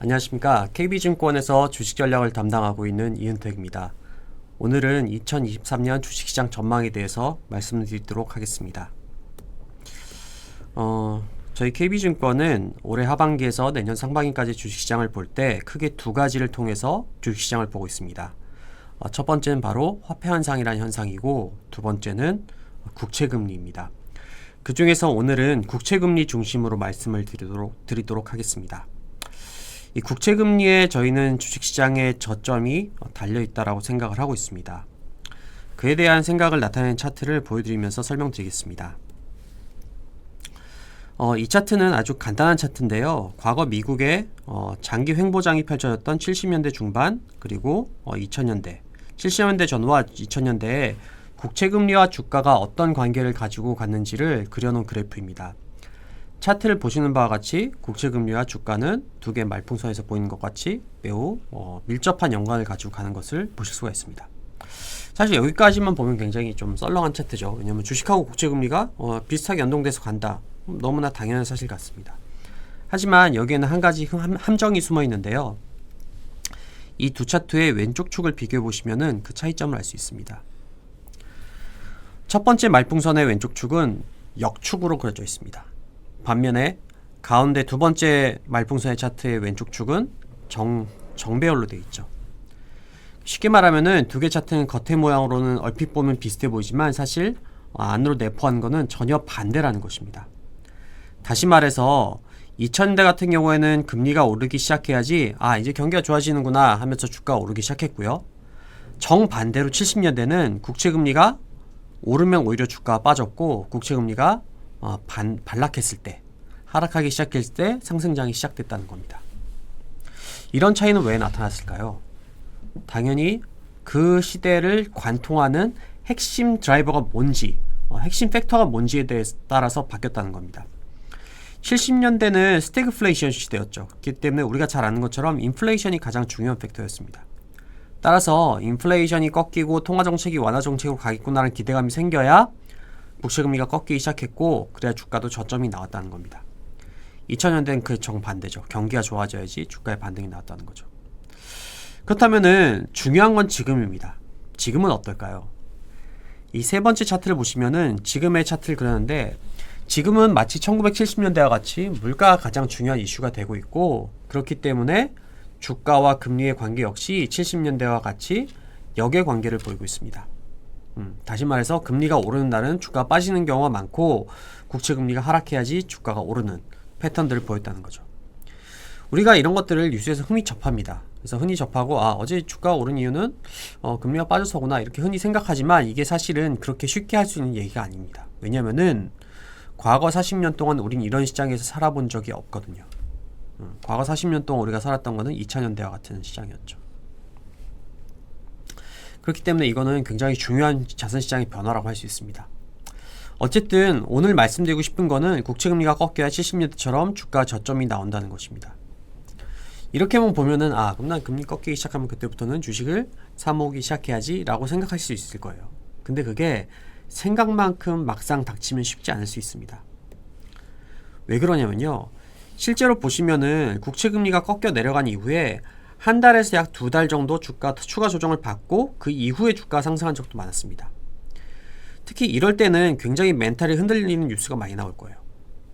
안녕하십니까. KB증권에서 주식 전략을 담당하고 있는 이은택입니다. 오늘은 2023년 주식시장 전망에 대해서 말씀드리도록 하겠습니다. 어, 저희 KB증권은 올해 하반기에서 내년 상반기까지 주식시장을 볼 때 크게 두 가지를 통해서 주식시장을 보고 있습니다. 어, 첫 번째는 바로 화폐 현상이라는 현상이고 두 번째는 국채금리입니다. 그 중에서 오늘은 국채금리 중심으로 말씀을 드리도록, 드리도록 하겠습니다. 이 국채 금리에 저희는 주식 시장의 저점이 달려 있다라고 생각을 하고 있습니다. 그에 대한 생각을 나타내는 차트를 보여드리면서 설명드리겠습니다. 어, 이 차트는 아주 간단한 차트인데요. 과거 미국의 어, 장기 횡보장이 펼쳐졌던 70년대 중반 그리고 어, 2000년대, 70년대 전후와 2000년대에 국채 금리와 주가가 어떤 관계를 가지고 갔는지를 그려놓은 그래프입니다. 차트를 보시는 바와 같이 국채금리와 주가는 두 개의 말풍선에서 보이는 것 같이 매우 어, 밀접한 연관을 가지고 가는 것을 보실 수가 있습니다. 사실 여기까지만 보면 굉장히 좀 썰렁한 차트죠. 왜냐하면 주식하고 국채금리가 어, 비슷하게 연동돼서 간다. 너무나 당연한 사실 같습니다. 하지만 여기에는 한 가지 함, 함정이 숨어 있는데요. 이 두 차트의 왼쪽 축을 비교해 보시면은 그 차이점을 알 수 있습니다. 첫 번째 말풍선의 왼쪽 축은 역축으로 그려져 있습니다. 반면에 가운데 두 번째 말풍선의 차트의 왼쪽 축은 정, 정배열로 되어 있죠. 쉽게 말하면은 두 개 차트는 겉의 모양으로는 얼핏 보면 비슷해 보이지만 사실 안으로 내포한 것은 전혀 반대라는 것입니다. 다시 말해서 2000년대 같은 경우에는 금리가 오르기 시작해야지 아 이제 경기가 좋아지는구나 하면서 주가가 오르기 시작했고요. 정반대로 70년대는 국채 금리가 오르면 오히려 주가가 빠졌고 국채 금리가 어, 반, 반락했을 때 하락하기 시작했을 때 상승장이 시작됐다는 겁니다. 이런 차이는 왜 나타났을까요? 당연히 그 시대를 관통하는 핵심 드라이버가 뭔지, 어, 핵심 팩터가 뭔지에 대해 따라서 바뀌었다는 겁니다. 70년대는 스태그플레이션 시대였죠. 그렇기 때문에 우리가 잘 아는 것처럼 인플레이션이 가장 중요한 팩터였습니다. 따라서 인플레이션이 꺾이고 통화 정책이 완화 정책으로 가겠구나라는 기대감이 생겨야 국채금리가 꺾이기 시작했고 그래야 주가도 저점이 나왔다는 겁니다. 2000년대는 그 정반대죠. 경기가 좋아져야지 주가의 반등이 나왔다는 거죠. 그렇다면은 중요한 건 지금입니다. 지금은 어떨까요? 이 세 번째 차트를 보시면은 지금의 차트를 그렸는데 지금은 마치 1970년대와 같이 물가가 가장 중요한 이슈가 되고 있고 그렇기 때문에 주가와 금리의 관계 역시 70년대와 같이 역의 관계를 보이고 있습니다. 음, 다시 말해서 금리가 오르는 날은 주가가 빠지는 경우가 많고 국채 금리가 하락해야지 주가가 오르는 패턴들을 보였다는 거죠. 우리가 이런 것들을 뉴스에서 흔히 접합니다. 그래서 흔히 접하고 아 어제 주가가 오른 이유는 어, 금리가 빠져서구나 이렇게 흔히 생각하지만 이게 사실은 그렇게 쉽게 할 수 있는 얘기가 아닙니다. 왜냐면은 과거 40년 동안 우린 이런 시장에서 살아본 적이 없거든요. 음, 과거 40년 동안 우리가 살았던 거는 2000년대와 같은 시장이었죠. 그렇기 때문에 이거는 굉장히 중요한 자산 시장의 변화라고 할 수 있습니다. 어쨌든 오늘 말씀드리고 싶은 거는 국채금리가 꺾여야 70년대처럼 주가 저점이 나온다는 것입니다. 이렇게만 보면은 아 그럼 난 금리 꺾이기 시작하면 그때부터는 주식을 사 모으기 시작해야지 라고 생각할 수 있을 거예요. 근데 그게 생각만큼 막상 닥치면 쉽지 않을 수 있습니다. 왜 그러냐면요. 실제로 보시면은 국채금리가 꺾여 내려간 이후에 한 달에서 약 두 달 정도 주가 추가 조정을 받고 그 이후에 주가 상승한 적도 많았습니다. 특히 이럴 때는 굉장히 멘탈이 흔들리는 뉴스가 많이 나올 거예요.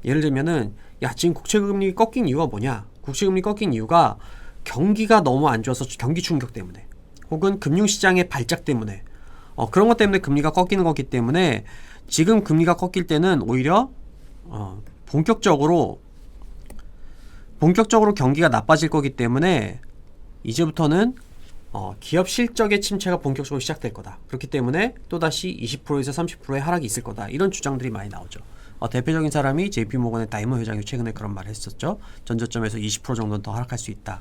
예를 들면은 야 지금 국채금리 꺾인 이유가 뭐냐? 국채금리 꺾인 이유가 경기가 너무 안 좋아서 경기 충격 때문에 혹은 금융시장의 발작 때문에 어, 그런 것 때문에 금리가 꺾이는 거기 때문에 지금 금리가 꺾일 때는 오히려 어, 본격적으로 본격적으로 경기가 나빠질 거기 때문에 이제부터는 어, 기업 실적의 침체가 본격적으로 시작될 거다. 그렇기 때문에 또다시 20%에서 30%의 하락이 있을 거다. 이런 주장들이 많이 나오죠. 어, 대표적인 사람이 JP 모건의 다이머 회장이 최근에 그런 말을 했었죠. 전저점에서 20% 정도는 더 하락할 수 있다.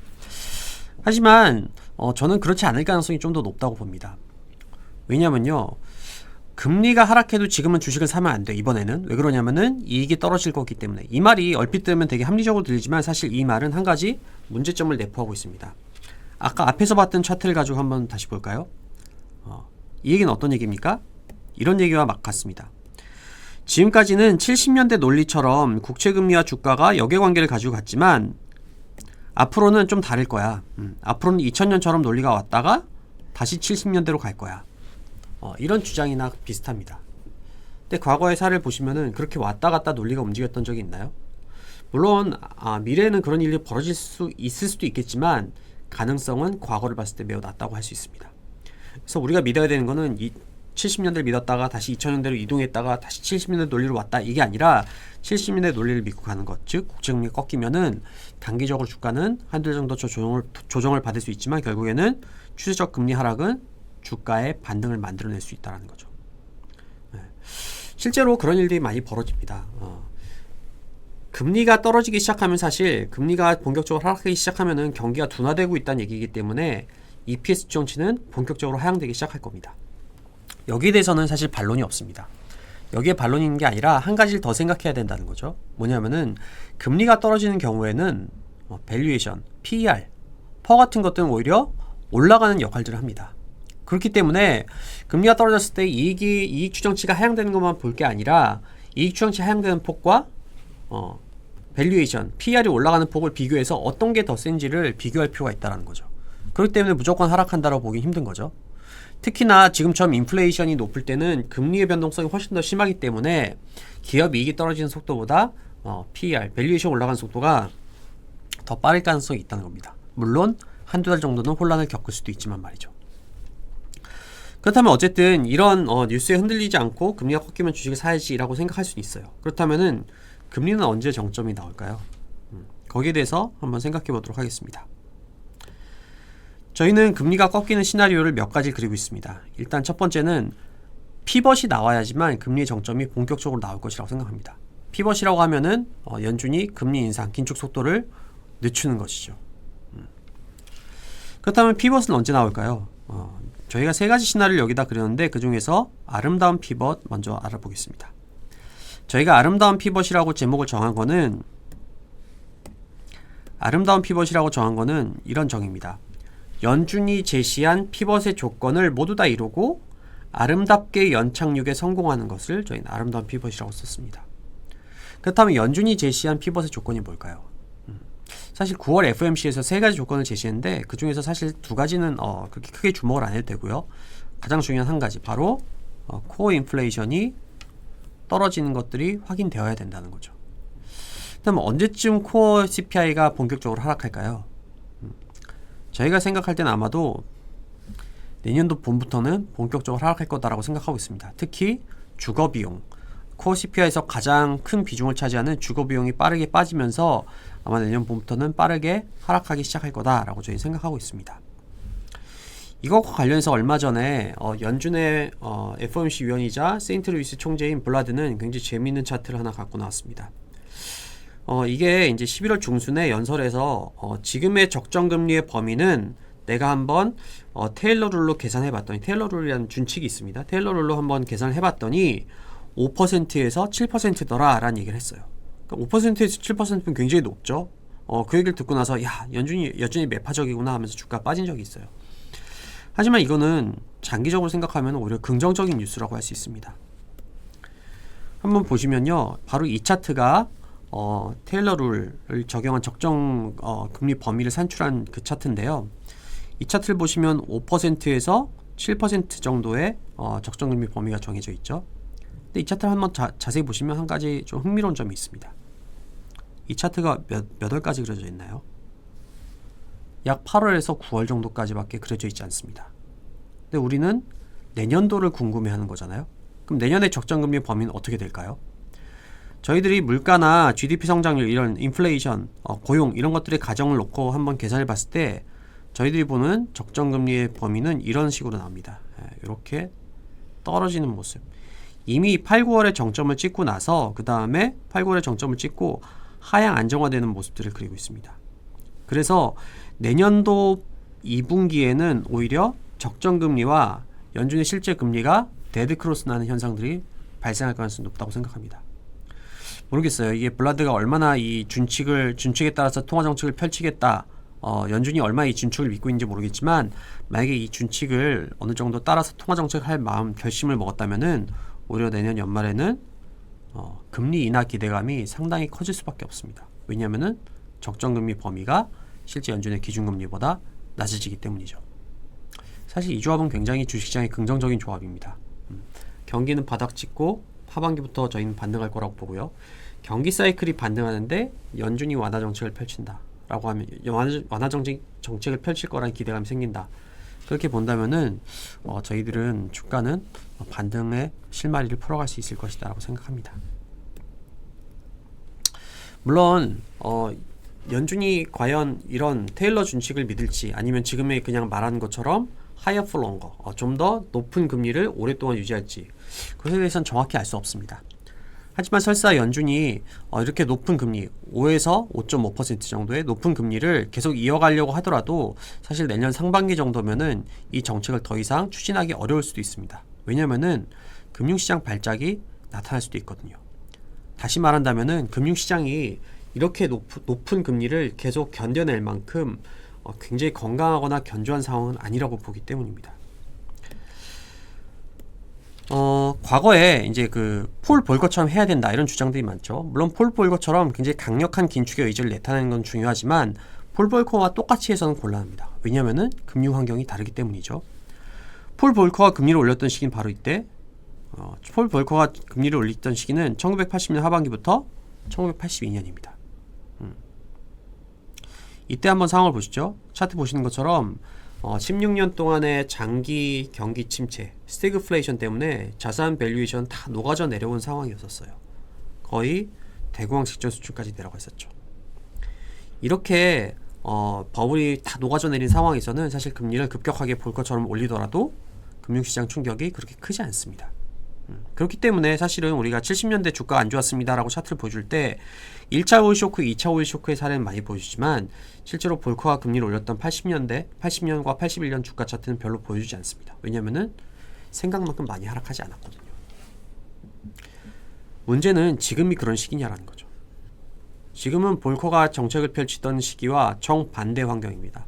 하지만 어, 저는 그렇지 않을 가능성이 좀 더 높다고 봅니다. 왜냐면요. 금리가 하락해도 지금은 주식을 사면 안 돼. 이번에는 왜 그러냐면은 이익이 떨어질 거기 때문에 이 말이 얼핏 들으면 되게 합리적으로 들리지만 사실 이 말은 한 가지 문제점을 내포하고 있습니다. 아까 앞에서 봤던 차트를 가지고 한번 다시 볼까요? 어, 이 얘기는 어떤 얘기입니까? 이런 얘기와 막 같습니다. 지금까지는 70년대 논리처럼 국채금리와 주가가 역의 관계를 가지고 갔지만 앞으로는 좀 다를 거야. 음, 앞으로는 2000년처럼 논리가 왔다가 다시 70년대로 갈 거야. 어, 이런 주장이나 비슷합니다. 근데 과거의 사례를 보시면은 그렇게 왔다 갔다 논리가 움직였던 적이 있나요? 물론 아, 미래에는 그런 일이 벌어질 수 있을 수도 있겠지만 가능성은 과거를 봤을 때 매우 낮다고 할 수 있습니다. 그래서 우리가 믿어야 되는 거는 이 70년대를 믿었다가 다시 2000년대로 이동했다가 다시 70년대 논리로 왔다 이게 아니라 70년대 논리를 믿고 가는 것, 즉 국제금리 꺾이면은 단기적으로 주가는 한두 달 정도 조정을 조정을 받을 수 있지만 결국에는 추세적 금리 하락은 주가의 반등을 만들어낼 수 있다는 거죠. 네. 실제로 그런 일들이 많이 벌어집니다. 어. 금리가 떨어지기 시작하면 사실 금리가 본격적으로 하락하기 시작하면은 경기가 둔화되고 있다는 얘기이기 때문에 EPS 수정치는 본격적으로 하향되기 시작할 겁니다. 여기에 대해서는 사실 반론이 없습니다. 여기에 반론이 있는 게 아니라 한 가지를 더 생각해야 된다는 거죠. 뭐냐면은 금리가 떨어지는 경우에는 어, 밸류에이션, PER, 퍼 같은 것들은 오히려 올라가는 역할들을 합니다. 그렇기 때문에 금리가 떨어졌을 때 이익이 이익 추정치가 하향되는 것만 볼 게 아니라 이익 추정치 하향되는 폭과 어, 밸류에이션, PER이 올라가는 폭을 비교해서 어떤 게 더 센지를 비교할 필요가 있다는 거죠. 그렇기 때문에 무조건 하락한다고 보기 힘든 거죠. 특히나 지금처럼 인플레이션이 높을 때는 금리의 변동성이 훨씬 더 심하기 때문에 기업 이익이 떨어지는 속도보다 어, PER, 밸류에이션 올라가는 속도가 더 빠를 가능성이 있다는 겁니다. 물론 한두 달 정도는 혼란을 겪을 수도 있지만 말이죠. 그렇다면 어쨌든 이런 어, 뉴스에 흔들리지 않고 금리가 꺾이면 주식을 사야지라고 생각할 수 있어요. 그렇다면은 금리는 언제 정점이 나올까요? 음, 거기에 대해서 한번 생각해 보도록 하겠습니다. 저희는 금리가 꺾이는 시나리오를 몇 가지 그리고 있습니다. 일단 첫 번째는 피벗이 나와야지만 금리의 정점이 본격적으로 나올 것이라고 생각합니다. 피벗이라고 하면은 어, 연준이 금리 인상 긴축 속도를 늦추는 것이죠. 음. 그렇다면 피벗은 언제 나올까요? 어, 저희가 세 가지 시나리오를 여기다 그렸는데 그 중에서 아름다운 피벗 먼저 알아보겠습니다. 저희가 아름다운 피벗이라고 제목을 정한 거는 아름다운 피벗이라고 정한 거는 이런 정의입니다. 연준이 제시한 피벗의 조건을 모두 다 이루고 아름답게 연착륙에 성공하는 것을 저희는 아름다운 피벗이라고 썼습니다. 그렇다면 연준이 제시한 피벗의 조건이 뭘까요? 음, 사실 9월 FMC에서 세 가지 조건을 제시했는데 그 중에서 사실 두 가지는 어, 그렇게 크게 주목을 안 해도 되고요. 가장 중요한 한 가지 바로 어, 코어 인플레이션이 떨어지는 것들이 확인되어야 된다는 거죠. 그럼 언제쯤 코어 CPI가 본격적으로 하락할까요? 음, 저희가 생각할 때는 아마도 내년도 봄부터는 본격적으로 하락할 거다라고 생각하고 있습니다. 특히 주거 비용, 코어 CPI에서 가장 큰 비중을 차지하는 주거 비용이 빠르게 빠지면서 아마 내년 봄부터는 빠르게 하락하기 시작할 거다라고 저희 생각하고 있습니다. 이것과 관련해서 얼마 전에 어, 연준의 어, FOMC 위원이자 세인트루이스 총재인 블라드는 굉장히 재미있는 차트를 하나 갖고 나왔습니다. 어, 이게 이제 11월 중순에 연설에서 어, 지금의 적정 금리의 범위는 내가 한번 어, 테일러 룰로 계산해 봤더니 테일러 룰이라는 준칙이 있습니다. 테일러 룰로 한번 계산을 해 봤더니 5%에서 7%더라라는 얘기를 했어요. 그러니까 5%에서 7%는 굉장히 높죠. 어, 그 얘기를 듣고 나서 야, 연준이 여전히 매파적이구나 하면서 주가 빠진 적이 있어요. 하지만 이거는 장기적으로 생각하면 오히려 긍정적인 뉴스라고 할 수 있습니다. 한번 보시면요. 바로 이 차트가 어, 테일러 룰을 적용한 적정 어, 금리 범위를 산출한 그 차트인데요. 이 차트를 보시면 5%에서 7% 정도의 어, 적정 금리 범위가 정해져 있죠. 근데 이 차트를 한번 자, 자세히 보시면 한 가지 좀 흥미로운 점이 있습니다. 이 차트가 몇, 몇 월까지 그려져 있나요? 약 8월에서 9월 정도까지밖에 그려져 있지 않습니다. 근데 우리는 내년도를 궁금해하는 거잖아요. 그럼 내년의 적정금리 범위는 어떻게 될까요? 저희들이 물가나 GDP 성장률 이런 인플레이션, 어, 고용 이런 것들의 가정을 놓고 한번 계산해 봤을 때 저희들이 보는 적정금리의 범위는 이런 식으로 나옵니다. 이렇게 떨어지는 모습. 이미 8, 9월에 정점을 찍고 나서 그 다음에 8, 9월에 정점을 찍고 하향 안정화되는 모습들을 그리고 있습니다. 그래서 내년도 2분기에는 오히려 적정 금리와 연준의 실제 금리가 데드 크로스 나는 현상들이 발생할 가능성이 높다고 생각합니다. 모르겠어요. 이게 블라드가 얼마나 이 준칙을 준칙에 따라서 통화 정책을 펼치겠다. 어, 연준이 얼마나 이 준칙을 믿고 있는지 모르겠지만 만약에 이 준칙을 어느 정도 따라서 통화 정책을 할 마음 결심을 먹었다면은 오히려 내년 연말에는 어, 금리 인하 기대감이 상당히 커질 수밖에 없습니다. 왜냐하면은 적정 금리 범위가 실제 연준의 기준금리보다 낮아지기 때문이죠. 사실 이 조합은 굉장히 주식시장에 긍정적인 조합입니다. 음, 경기는 바닥 찍고 하반기부터 저희는 반등할 거라고 보고요. 경기 사이클이 반등하는데 연준이 완화 정책을 펼친다 라고 하면 완화, 완화 정책 정책을 펼칠 거라는 기대감이 생긴다. 그렇게 본다면은 어, 저희들은 주가는 반등의 실마리를 풀어갈 수 있을 것이다라고 생각합니다. 물론 어, 연준이 과연 이런 테일러 준칙을 믿을지 아니면 지금의 그냥 말한 것처럼 하이어 longer 어, 좀더 높은 금리를 오랫동안 유지할지 그것에 대해서는 정확히 알 수 없습니다. 하지만 설사 연준이 어, 이렇게 높은 금리 5에서 5.5% 정도의 높은 금리를 계속 이어가려고 하더라도 사실 내년 상반기 정도면은 이 정책을 더 이상 추진하기 어려울 수도 있습니다. 왜냐면은 금융시장 발작이 나타날 수도 있거든요. 다시 말한다면은 금융시장이 이렇게 높, 높은 금리를 계속 견뎌낼 만큼 어, 굉장히 건강하거나 견조한 상황은 아니라고 보기 때문입니다. 어, 과거에 이제 그 폴 볼거처럼 해야 된다 이런 주장들이 많죠. 물론 폴 볼거처럼 굉장히 강력한 긴축의 의지를 나타내는 건 중요하지만 폴 볼커와 똑같이 해서는 곤란합니다. 왜냐하면은 금융 환경이 다르기 때문이죠. 폴 볼커가 금리를 올렸던 시기는 바로 이때. 어, 폴 볼커가 금리를 올렸던 시기는 1980년 하반기부터 1982년입니다. 음. 이때 한번 상황을 보시죠. 차트 보시는 것처럼 어, 16년 동안의 장기 경기 침체, 스태그플레이션 때문에 자산 밸류에이션 다 녹아져 내려온 상황이었었어요. 거의 대공황 직전 수준까지 내려갔었죠. 이렇게 어, 버블이 다 녹아져 내린 상황에서는 사실 금리를 급격하게 볼 것처럼 올리더라도 금융시장 충격이 그렇게 크지 않습니다. 음, 그렇기 때문에 사실은 우리가 70년대 주가 안 좋았습니다라고 차트를 보여줄 때 1차 오일 쇼크, 2차 오일 쇼크의 사례는 많이 보여주지만 실제로 볼커가 금리를 올렸던 80년대, 80년과 81년 주가 차트는 별로 보여주지 않습니다. 왜냐면은 생각만큼 많이 하락하지 않았거든요. 문제는 지금이 그런 시기냐라는 거죠. 지금은 볼커가 정책을 펼치던 시기와 정반대 환경입니다.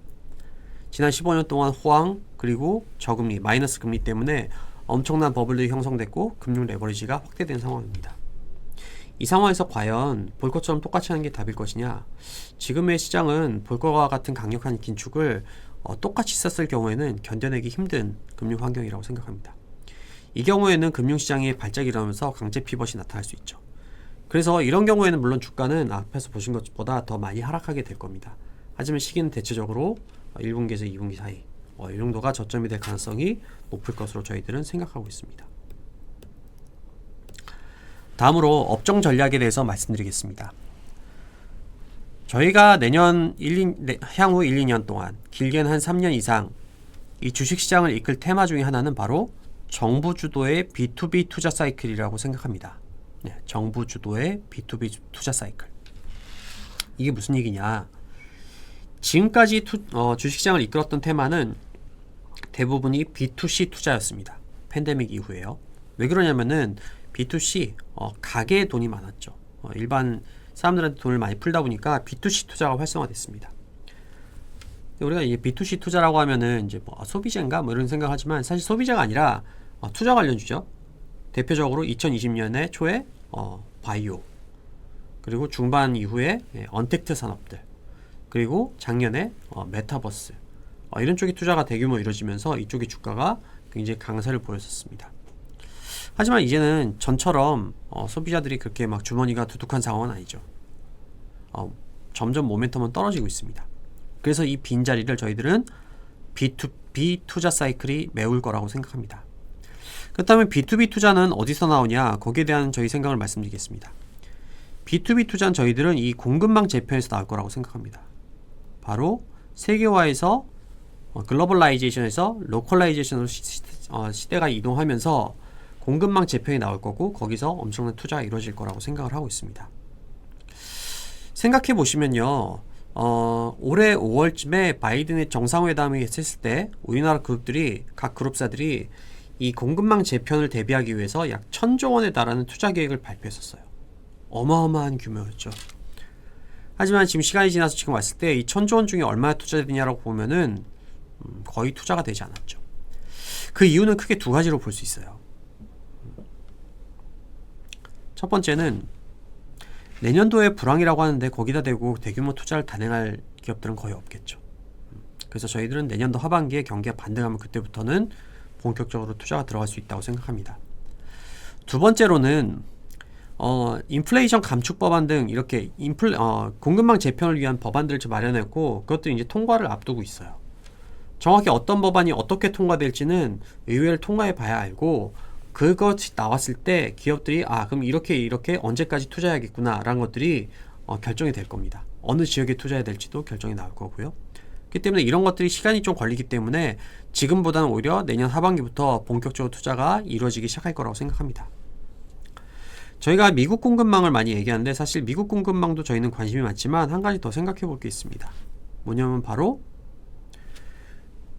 지난 15년 동안 호황 그리고 저금리, 마이너스 금리 때문에 엄청난 버블들이 형성됐고 금융 레버리지가 확대된 상황입니다. 이 상황에서 과연 볼거처럼 똑같이 하는 게 답일 것이냐? 지금의 시장은 볼거와 같은 강력한 긴축을 어, 똑같이 썼을 경우에는 견뎌내기 힘든 금융 환경이라고 생각합니다. 이 경우에는 금융시장이 발작이 일어나면서 강제 피벗이 나타날 수 있죠. 그래서 이런 경우에는 물론 주가는 앞에서 보신 것보다 더 많이 하락하게 될 겁니다. 하지만 시기는 대체적으로 1분기에서 2분기 사이 어, 이 정도가 저점이 될 가능성이 높을 것으로 저희들은 생각하고 있습니다. 다음으로 업종 전략에 대해서 말씀드리겠습니다. 저희가 내년 1, 2, 향후 1, 2년 동안 길게는 한 3년 이상 이 주식시장을 이끌 테마 중에 하나는 바로 정부 주도의 B2B 투자 사이클이라고 생각합니다. 네, 정부 주도의 B2B 투자 사이클. 이게 무슨 얘기냐? 지금까지 투, 어, 주식시장을 이끌었던 테마는 대부분이 B2C 투자였습니다. 팬데믹 이후에요. 왜 그러냐면은 B2C 어, 가계에 돈이 많았죠. 어, 일반 사람들한테 돈을 많이 풀다 보니까 B2C 투자가 활성화됐습니다. 우리가 이제 B2C 투자라고 하면은 이제 뭐 소비자인가 뭐 이런 생각하지만 사실 소비자가 아니라 어, 투자 관련주죠. 대표적으로 2020년에 초에 어, 바이오 그리고 중반 이후에 예, 언택트 산업들 그리고 작년에 어, 메타버스 어, 이런 쪽이 투자가 대규모 이루어지면서 이쪽의 주가가 굉장히 강세를 보였었습니다. 하지만 이제는 전처럼 어, 소비자들이 그렇게 막 주머니가 두둑한 상황은 아니죠. 어, 점점 모멘텀은 떨어지고 있습니다. 그래서 이 빈자리를 저희들은 B2B 투자 사이클이 메울 거라고 생각합니다. 그렇다면 B2B 투자는 어디서 나오냐? 거기에 대한 저희 생각을 말씀드리겠습니다. B2B 투자는 저희들은 이 공급망 재편에서 나올 거라고 생각합니다. 바로 세계화에서 어, 글로벌라이제이션에서 로컬라이제이션으로 시, 어, 시대가 이동하면서 공급망 재편이 나올 거고 거기서 엄청난 투자가 이루어질 거라고 생각을 하고 있습니다. 생각해 보시면요. 어, 올해 5월쯤에 바이든의 정상회담이 있었을 때 우리나라 그룹들이 각 그룹사들이 이 공급망 재편을 대비하기 위해서 약 천조 원에 달하는 투자 계획을 발표했었어요. 어마어마한 규모였죠. 하지만 지금 시간이 지나서 지금 왔을 때 이 천조 원 중에 얼마나 투자되냐라고 보면은 음, 거의 투자가 되지 않았죠. 그 이유는 크게 두 가지로 볼 수 있어요. 첫 번째는 내년도에 불황이라고 하는데 거기다 대고 대규모 투자를 단행할 기업들은 거의 없겠죠. 음, 그래서 저희들은 내년도 하반기에 경기가 반등하면 그때부터는 본격적으로 투자가 들어갈 수 있다고 생각합니다. 두 번째로는 어, 인플레이션 감축 법안 등 이렇게 인플 어, 공급망 재편을 위한 법안들을 좀 마련했고 그것도 이제 통과를 앞두고 있어요. 정확히 어떤 법안이 어떻게 통과될지는 의회를 통과해 봐야 알고 그것이 나왔을 때 기업들이 아 그럼 이렇게 이렇게 언제까지 투자해야겠구나라는 것들이 어, 결정이 될 겁니다. 어느 지역에 투자해야 될지도 결정이 나올 거고요. 그렇기 때문에 이런 것들이 시간이 좀 걸리기 때문에 지금보다는 오히려 내년 하반기부터 본격적으로 투자가 이루어지기 시작할 거라고 생각합니다. 저희가 미국 공급망을 많이 얘기하는데 사실 미국 공급망도 저희는 관심이 많지만 한 가지 더 생각해 볼 게 있습니다. 뭐냐면 바로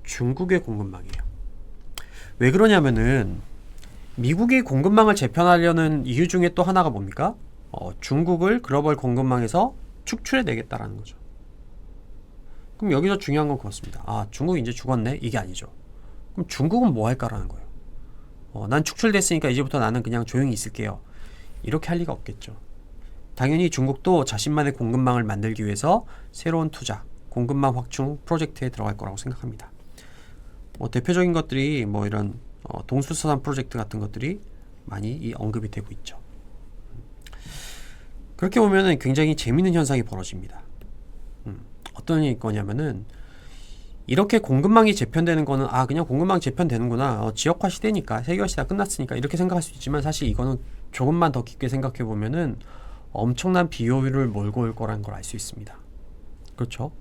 중국의 공급망이에요. 왜 그러냐면은 미국의 공급망을 재편하려는 이유 중에 또 하나가 뭡니까? 어, 중국을 글로벌 공급망에서 축출해 내겠다라는 거죠. 그럼 여기서 중요한 건 그렇습니다. 아, 중국 이제 죽었네? 이게 아니죠. 그럼 중국은 뭐 할까라는 거예요. 어, 난 축출됐으니까 이제부터 나는 그냥 조용히 있을게요. 이렇게 할 리가 없겠죠. 당연히 중국도 자신만의 공급망을 만들기 위해서 새로운 투자, 공급망 확충 프로젝트에 들어갈 거라고 생각합니다. 뭐 대표적인 것들이 뭐 이런 어, 동수서산 프로젝트 같은 것들이 많이 이 언급이 되고 있죠. 그렇게 보면은 굉장히 재미있는 현상이 벌어집니다. 음, 어떤 거냐면은 이렇게 공급망이 재편되는 거는 아 그냥 공급망 재편되는구나 어, 지역화 시대니까 세계화 시대가 끝났으니까 이렇게 생각할 수 있지만 사실 이거는 조금만 더 깊게 생각해 보면은 엄청난 비효율을 몰고 올 거라는 걸 알 수 있습니다. 그렇죠?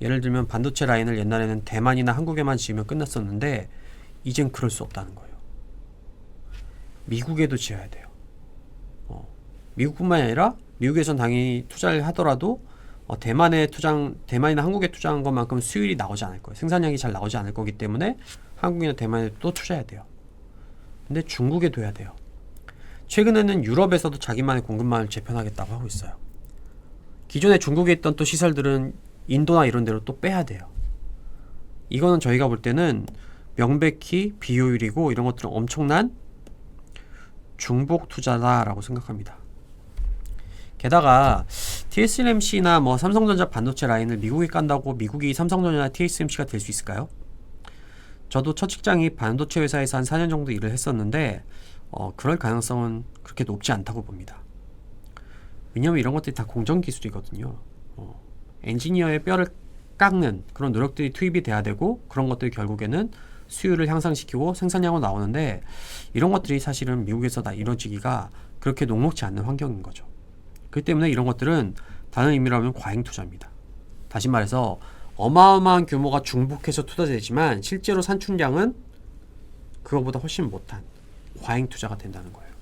예를 들면 반도체 라인을 옛날에는 대만이나 한국에만 지으면 끝났었는데 이젠 그럴 수 없다는 거예요. 미국에도 지어야 돼요. 어, 미국뿐만이 아니라 미국에선 당연히 투자를 하더라도 어, 대만에 투자, 대만이나 한국에 투자한 것만큼 수율이 나오지 않을 거예요. 생산량이 잘 나오지 않을 거기 때문에 한국이나 대만에 또 투자해야 돼요. 근데 중국에도 해야 돼요. 최근에는 유럽에서도 자기만의 공급망을 재편하겠다고 하고 있어요. 기존에 중국에 있던 또 시설들은 인도나 이런 데로 또 빼야 돼요. 이거는 저희가 볼 때는 명백히 비효율이고 이런 것들은 엄청난 중복 투자다라고 생각합니다. 게다가 TSMC나 뭐 삼성전자 반도체 라인을 미국에 깐다고 미국이 삼성전자나 TSMC가 될 수 있을까요? 저도 첫 직장이 반도체 회사에서 한 4년 정도 일을 했었는데 어, 그럴 가능성은 그렇게 높지 않다고 봅니다. 왜냐하면 이런 것들이 다 공정 기술이거든요. 어, 엔지니어의 뼈를 깎는 그런 노력들이 투입이 돼야 되고 그런 것들이 결국에는 수율을 향상시키고 생산량으로 나오는데 이런 것들이 사실은 미국에서 다 이루어지기가 그렇게 녹록지 않는 환경인 거죠. 그렇기 때문에 이런 것들은 다른 의미로 하면 과잉 투자입니다. 다시 말해서 어마어마한 규모가 중복해서 투자되지만 실제로 산출량은 그거보다 훨씬 못한 과잉 투자가 된다는 거예요.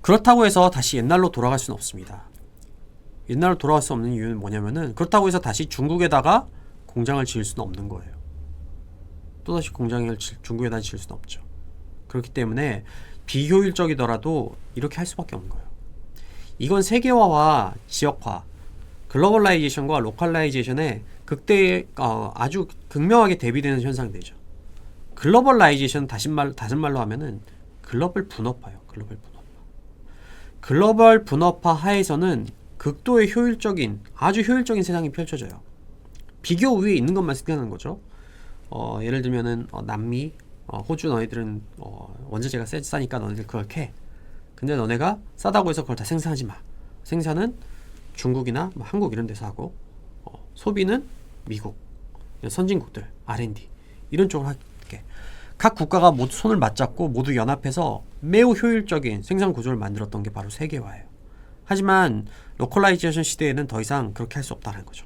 그렇다고 해서 다시 옛날로 돌아갈 수는 없습니다. 옛날로 돌아갈 수 없는 이유는 뭐냐면은 그렇다고 해서 다시 중국에다가 공장을 지을 수는 없는 거예요. 또다시 공장을 중국에다 지을 수는 없죠. 그렇기 때문에 비효율적이더라도 이렇게 할 수밖에 없는 거예요. 이건 세계화와 지역화, 글로벌라이제이션과 로컬라이제이션의 극대 어, 아주 극명하게 대비되는 현상들이죠. 글로벌라이제이션 다시 말 다른 말로 하면은 글로벌 분업화요. 글로벌 분업화. 글로벌 분업화 하에서는 극도의 효율적인 아주 효율적인 세상이 펼쳐져요. 비교 위에 있는 것만 생각하는 거죠. 어, 예를 들면은 어, 남미, 어, 호주 너희들은 어, 원자재가 세, 싸니까 너희들 캐. 근데 너네가 싸다고 해서 그걸 다 생산하지 마. 생산은 중국이나 뭐 한국 이런 데서 하고 어, 소비는 미국, 선진국들 R&D 이런 쪽으로 할게. 각 국가가 모두 손을 맞잡고 모두 연합해서 매우 효율적인 생산 구조를 만들었던 게 바로 세계화예요. 하지만 로컬라이제이션 시대에는 더 이상 그렇게 할 수 없다는 거죠.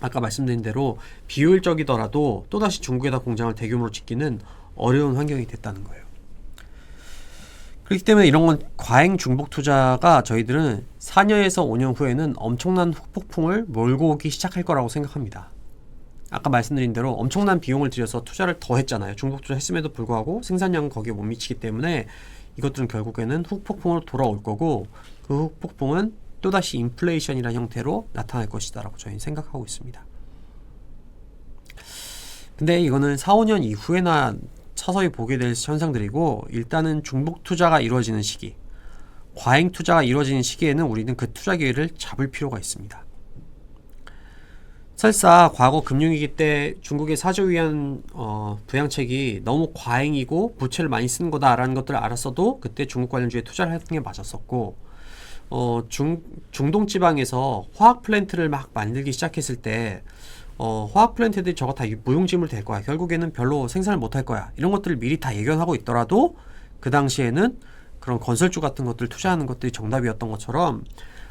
아까 말씀드린 대로 비효율적이더라도 또다시 중국에다 공장을 대규모로 짓기는 어려운 환경이 됐다는 거예요. 그렇기 때문에 이런 건 과잉 중복 투자가 저희들은 4년에서 5년 후에는 엄청난 후폭풍을 몰고 오기 시작할 거라고 생각합니다. 아까 말씀드린 대로 엄청난 비용을 들여서 투자를 더 했잖아요. 중복 투자 했음에도 불구하고 생산량은 거기에 못 미치기 때문에 이것들은 결국에는 후폭풍으로 돌아올 거고 그 후폭풍은 또다시 인플레이션이라는 형태로 나타날 것이다라고 저희는 생각하고 있습니다. 근데 이거는 4, 5년 이후에나 서서히 보게 될 현상들이고 일단은 중복 투자가 이루어지는 시기, 과잉 투자가 이루어지는 시기에는 우리는 그 투자 기회를 잡을 필요가 있습니다. 설사 과거 금융위기 때 중국의 사조 위안 어, 부양책이 너무 과잉이고 부채를 많이 쓴 거다라는 것들을 알았어도 그때 중국 관련주에 투자를 했던 게 맞았었고 어, 중, 중동 지방에서 화학 플랜트를 막 만들기 시작했을 때 어, 화학 플랜트들이 저거 다 무용지물 될 거야. 결국에는 별로 생산을 못 할 거야. 이런 것들을 미리 다 예견하고 있더라도 그 당시에는 그런 건설주 같은 것들 투자하는 것들이 정답이었던 것처럼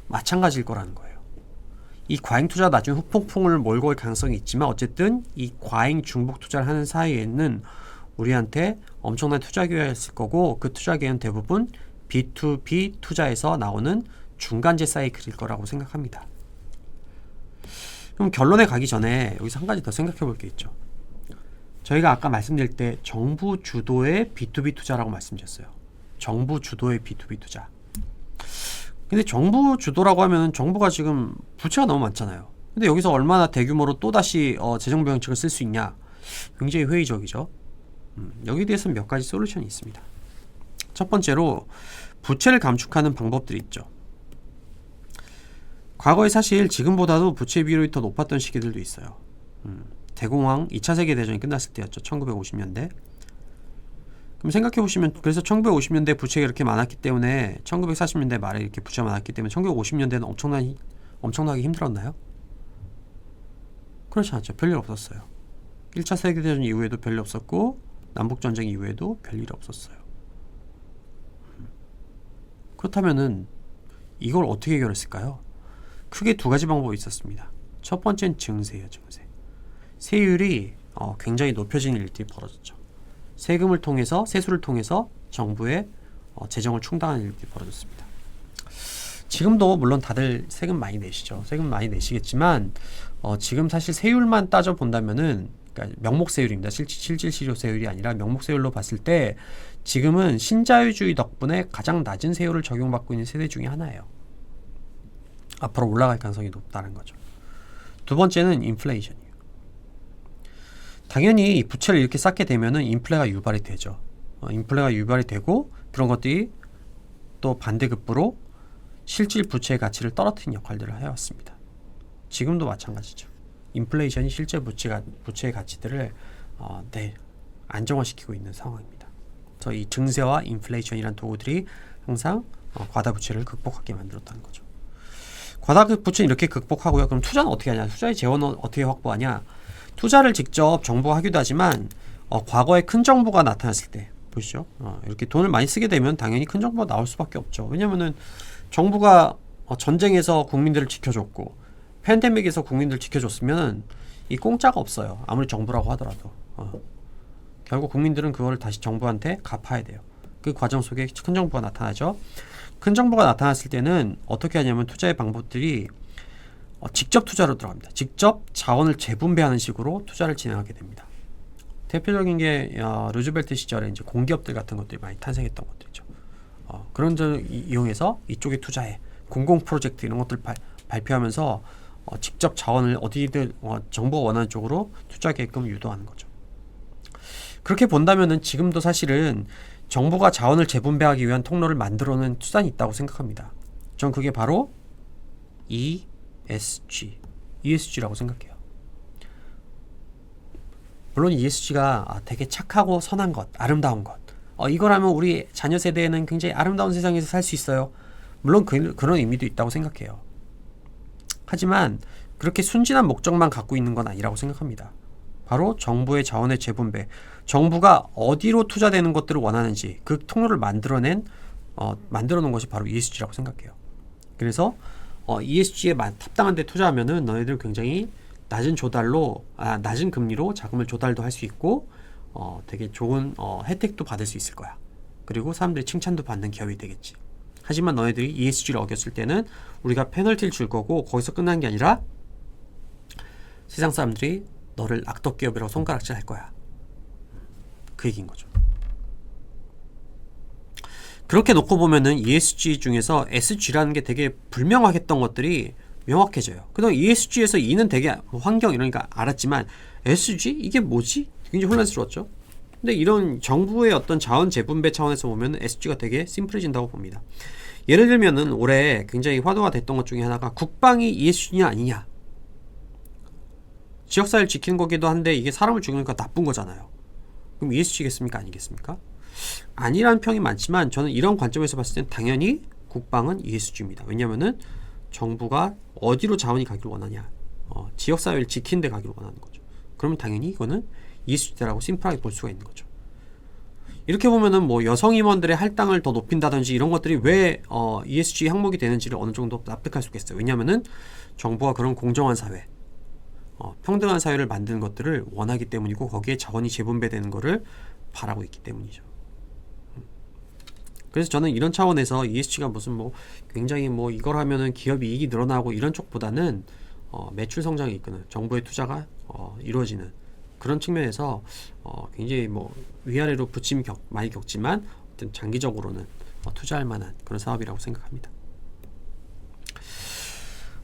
마찬가지일 거라는 거예요. 이 과잉 투자 나중에 후폭풍을 몰고 올 가능성이 있지만 어쨌든 이 과잉 중복 투자를 하는 사이에는 우리한테 엄청난 투자 기회가 있을 거고 그 투자 기회는 대부분 B2B 투자에서 나오는 중간재 사이클일 거라고 생각합니다. 그럼 결론에 가기 전에 여기서 한 가지 더 생각해 볼 게 있죠. 저희가 아까 말씀드릴 때 정부 주도의 B2B 투자라고 말씀드렸어요. 정부 주도의 B2B 투자. 근데 정부 주도라고 하면 정부가 지금 부채가 너무 많잖아요. 근데 여기서 얼마나 대규모로 또다시 어, 재정 부양책을 쓸 수 있냐? 굉장히 회의적이죠. 음, 여기에 대해서는 몇 가지 솔루션이 있습니다. 첫 번째로 부채를 감축하는 방법들이 있죠. 과거에 사실 지금보다도 부채 비율이 더 높았던 시기들도 있어요. 음, 대공황 2차 세계대전이 끝났을 때였죠. 1950년대. 그럼 생각해 보시면 그래서 1950년대 부채가 이렇게 많았기 때문에 1940년대 말에 이렇게 부채가 많았기 때문에 1950년대는 엄청난 엄청나게 힘들었나요? 그렇지 않죠. 별일 없었어요. 1차 세계대전 이후에도 별일 없었고 남북 전쟁 이후에도 별일 없었어요. 음. 그렇다면은 이걸 어떻게 해결했을까요? 크게 두 가지 방법이 있었습니다. 첫 번째는 증세예요, 증세. 세율이 어, 굉장히 높여지는 일들이 벌어졌죠. 세금을 통해서 세수를 통해서 정부의 어, 재정을 충당하는 일들이 벌어졌습니다. 지금도 물론 다들 세금 많이 내시죠. 세금 많이 내시겠지만 어, 지금 사실 세율만 따져 본다면은 그러니까 명목 세율입니다. 실, 실질 실효 세율이 아니라 명목 세율로 봤을 때 지금은 신자유주의 덕분에 가장 낮은 세율을 적용받고 있는 세대 중에 하나예요. 앞으로 올라갈 가능성이 높다는 거죠. 두 번째는 인플레이션이에요. 당연히 부채를 이렇게 쌓게 되면은 인플레가 유발이 되죠. 어, 인플레가 유발이 되고 그런 것들이 또 반대급부로 실질 부채의 가치를 떨어뜨리는 역할들을 해왔습니다. 지금도 마찬가지죠. 인플레이션이 실제 부채가 부채의 가치들을 어, 네, 안정화시키고 있는 상황입니다. 그래서 이 증세와 인플레이션이란 도구들이 항상 어, 과다 부채를 극복하게 만들었다는 거죠. 과다 부채는 이렇게 극복하고요. 그럼 투자는 어떻게 하냐? 투자의 재원은 어떻게 확보하냐? 투자를 직접 정부가 하기도 하지만 어, 과거에 큰 정부가 나타났을 때 보시죠. 어, 이렇게 돈을 많이 쓰게 되면 당연히 큰 정부가 나올 수밖에 없죠. 왜냐면은 정부가 어, 전쟁에서 국민들을 지켜줬고 팬데믹에서 국민들을 지켜줬으면 이 공짜가 없어요. 아무리 정부라고 하더라도 어. 결국 국민들은 그거를 다시 정부한테 갚아야 돼요. 그 과정 속에 큰 정부가 나타나죠. 큰 정부가 나타났을 때는 어떻게 하냐면 투자의 방법들이 어, 직접 투자로 들어갑니다. 직접 자원을 재분배하는 식으로 투자를 진행하게 됩니다. 대표적인 게 어, 루즈벨트 시절에 이제 공기업들 같은 것들이 많이 탄생했던 것들이죠. 어, 그런 점 이용해서 이쪽에 투자해 공공 프로젝트 이런 것들 발, 발표하면서 어, 직접 자원을 어디든 어, 정부가 원하는 쪽으로 투자하게끔 유도하는 거죠. 그렇게 본다면은 지금도 사실은 정부가 자원을 재분배하기 위한 통로를 만들어낸 수단이 있다고 생각합니다. 전 그게 바로 ESG, ESG라고 생각해요. 물론 ESG가 아, 되게 착하고 선한 것, 아름다운 것. 어, 이거라면 우리 자녀 세대에는 굉장히 아름다운 세상에서 살 수 있어요. 물론 그, 그런 의미도 있다고 생각해요. 하지만 그렇게 순진한 목적만 갖고 있는 건 아니라고 생각합니다. 바로 정부의 자원의 재분배, 정부가 어디로 투자되는 것들을 원하는지 그 통로를 만들어낸 어, 만들어 놓은 것이 바로 ESG라고 생각해요. 그래서 어, ESG에 탑당한 데 투자하면은 너희들 굉장히 낮은 조달로 아, 낮은 금리로 자금을 조달도 할 수 있고 어, 되게 좋은 어, 혜택도 받을 수 있을 거야. 그리고 사람들이 칭찬도 받는 기업이 되겠지. 하지만 너희들이 ESG를 어겼을 때는 우리가 페널티를 줄 거고 거기서 끝난 게 아니라 세상 사람들이 너를 악덕 기업이라고 손가락질 할 거야. 그 얘기인 거죠. 그렇게 놓고 보면은 ESG 중에서 SG라는 게 되게 불명확했던 것들이 명확해져요. 그동안 ESG에서 E는 되게 환경 이러니까 알았지만 SG 이게 뭐지? 굉장히 혼란스러웠죠. 근데 이런 정부의 어떤 자원 재분배 차원에서 보면 SG가 되게 심플해진다고 봅니다. 예를 들면은 올해 굉장히 화두가 됐던 것 중에 하나가 국방이 ESG냐 아니냐. 지역사회를 지키는 거기도 한데 이게 사람을 죽이니까 나쁜 거잖아요. 그럼 ESG겠습니까? 아니겠습니까? 아니라는 평이 많지만 저는 이런 관점에서 봤을 땐 당연히 국방은 ESG입니다. 왜냐면은 정부가 어디로 자원이 가길 원하냐. 어, 지역사회를 지키는 데 가기를 원하는 거죠. 그러면 당연히 이거는 ESG라고 심플하게 볼 수가 있는 거죠. 이렇게 보면은 뭐 여성 임원들의 할당을 더 높인다든지 이런 것들이 왜 어, ESG 항목이 되는지를 어느 정도 납득할 수 있겠어요. 왜냐하면은 정부가 그런 공정한 사회, 어, 평등한 사회를 만드는 것들을 원하기 때문이고 거기에 자원이 재분배되는 것을 바라고 있기 때문이죠. 음. 그래서 저는 이런 차원에서 ESG가 무슨 뭐 굉장히 뭐 이걸 하면은 기업 이익이 늘어나고 이런 쪽보다는 어, 매출 성장이 이끄는 정부의 투자가 어, 이루어지는 그런 측면에서 어, 굉장히 뭐 위아래로 부침이 겪, 많이 겪지만 어떤 장기적으로는 어, 투자할 만한 그런 사업이라고 생각합니다.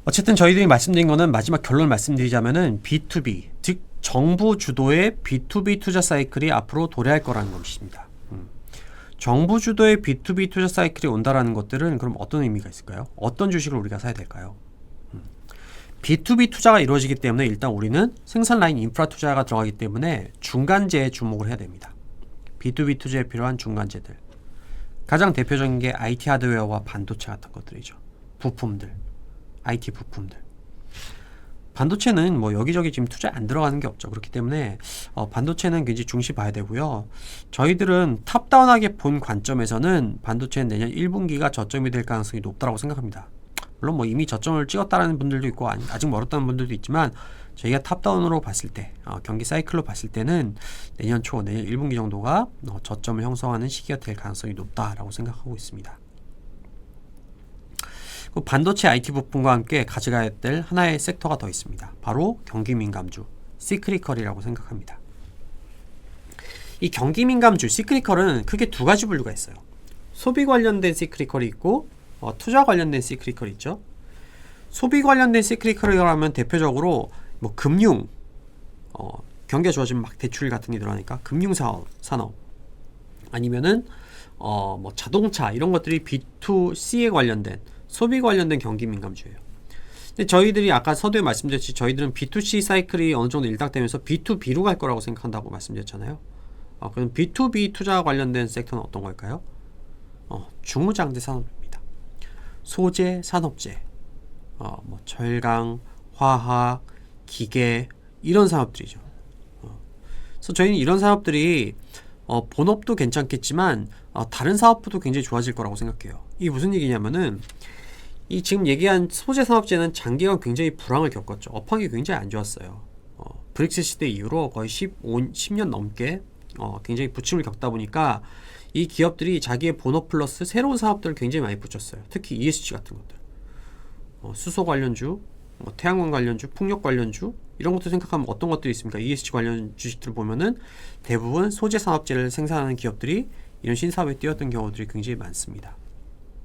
어쨌든 저희들이 말씀드린 거는 마지막 결론을 말씀드리자면은 B2B 즉 정부 주도의 B2B 투자 사이클이 앞으로 도래할 거라는 것입니다. 음. 정부 주도의 B2B 투자 사이클이 온다라는 것들은 그럼 어떤 의미가 있을까요? 어떤 주식을 우리가 사야 될까요? 음. B2B 투자가 이루어지기 때문에 일단 우리는 생산 라인 인프라 투자가 들어가기 때문에 중간재에 주목을 해야 됩니다. B2B 투자에 필요한 중간재들. 가장 대표적인 게 IT 하드웨어와 반도체 같은 것들이죠. 부품들. IT 부품들. 반도체는 뭐 여기저기 지금 투자 안 들어가는 게 없죠. 그렇기 때문에 어, 반도체는 굉장히 중시 봐야 되고요. 저희들은 탑다운하게 본 관점에서는 반도체는 내년 1분기가 저점이 될 가능성이 높다고 생각합니다. 물론 뭐 이미 저점을 찍었다라는 분들도 있고 아직 멀었다는 분들도 있지만 저희가 탑다운으로 봤을 때 어, 경기 사이클로 봤을 때는 내년 초 내년 1분기 정도가 어, 저점을 형성하는 시기가 될 가능성이 높다라고 생각하고 있습니다. 그 반도체 IT 부품과 함께 가져가야 될 하나의 섹터가 더 있습니다. 바로 경기 민감주 시크리컬이라고 생각합니다. 이 경기 민감주 시크리컬은 크게 두 가지 분류가 있어요. 소비 관련된 시크리컬이 있고 어, 투자 관련된 시크리컬이 있죠. 소비 관련된 시크리컬이라고 하면 대표적으로 뭐 금융 어, 경기가 좋아지면 막 대출 같은 게 늘어나니까 금융 사업 산업 아니면은 어, 뭐 자동차 이런 것들이 B2C에 관련된 소비 관련된 경기 민감주예요. 근데 저희들이 아까 서두에 말씀드렸듯이 저희들은 B2C 사이클이 어느 정도 일닥되면서 B2B로 갈 거라고 생각한다고 말씀드렸잖아요. 어, 그럼 B2B 투자 관련된 섹터는 어떤 걸까요? 어, 중무장제 산업입니다. 소재 산업재, 어, 뭐 철강, 화학, 기계 이런 산업들이죠. 어, 그래서 저희는 이런 산업들이 어, 본업도 괜찮겠지만 어, 다른 사업부도 굉장히 좋아질 거라고 생각해요. 이게 무슨 얘기냐면은 이 지금 얘기한 소재 산업재는 장기간 굉장히 불황을 겪었죠. 업황이 굉장히 안 좋았어요. 어, 브릭스 시대 이후로 거의 15, 10년 넘게 어, 굉장히 부침을 겪다 보니까 이 기업들이 자기의 본업 플러스 새로운 사업들을 굉장히 많이 붙였어요. 특히 ESG 같은 것들. 어, 수소 관련주, 뭐 태양광 관련주, 풍력 관련주 이런 것도 생각하면 어떤 것들이 있습니까? ESG 관련 주식들 보면은 대부분 소재 산업재를 생산하는 기업들이 이런 신사업에 뛰어든 경우들이 굉장히 많습니다.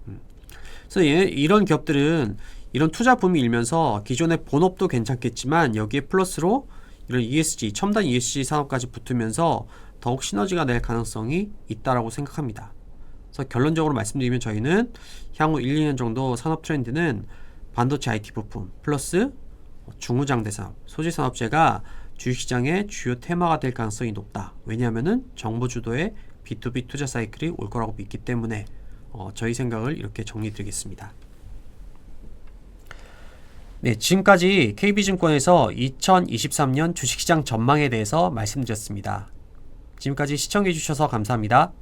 음. 그래서 얘, 이런 기업들은 이런 투자 붐이 일면서 기존의 본업도 괜찮겠지만 여기에 플러스로 이런 ESG 첨단 ESG 산업까지 붙으면서 더욱 시너지가 낼 가능성이 있다라고 생각합니다. 그래서 결론적으로 말씀드리면 저희는 향후 1, 2년 정도 산업 트렌드는 반도체 IT 부품 플러스 중무장대 산업, 소재 산업재가 주식시장의 주요 테마가 될 가능성이 높다. 왜냐하면은 정부 주도의 B2B 투자 사이클이 올 거라고 믿기 때문에 어, 저희 생각을 이렇게 정리드리겠습니다. 네, 지금까지 KB증권에서 2023년 주식시장 전망에 대해서 말씀드렸습니다. 지금까지 시청해 주셔서 감사합니다.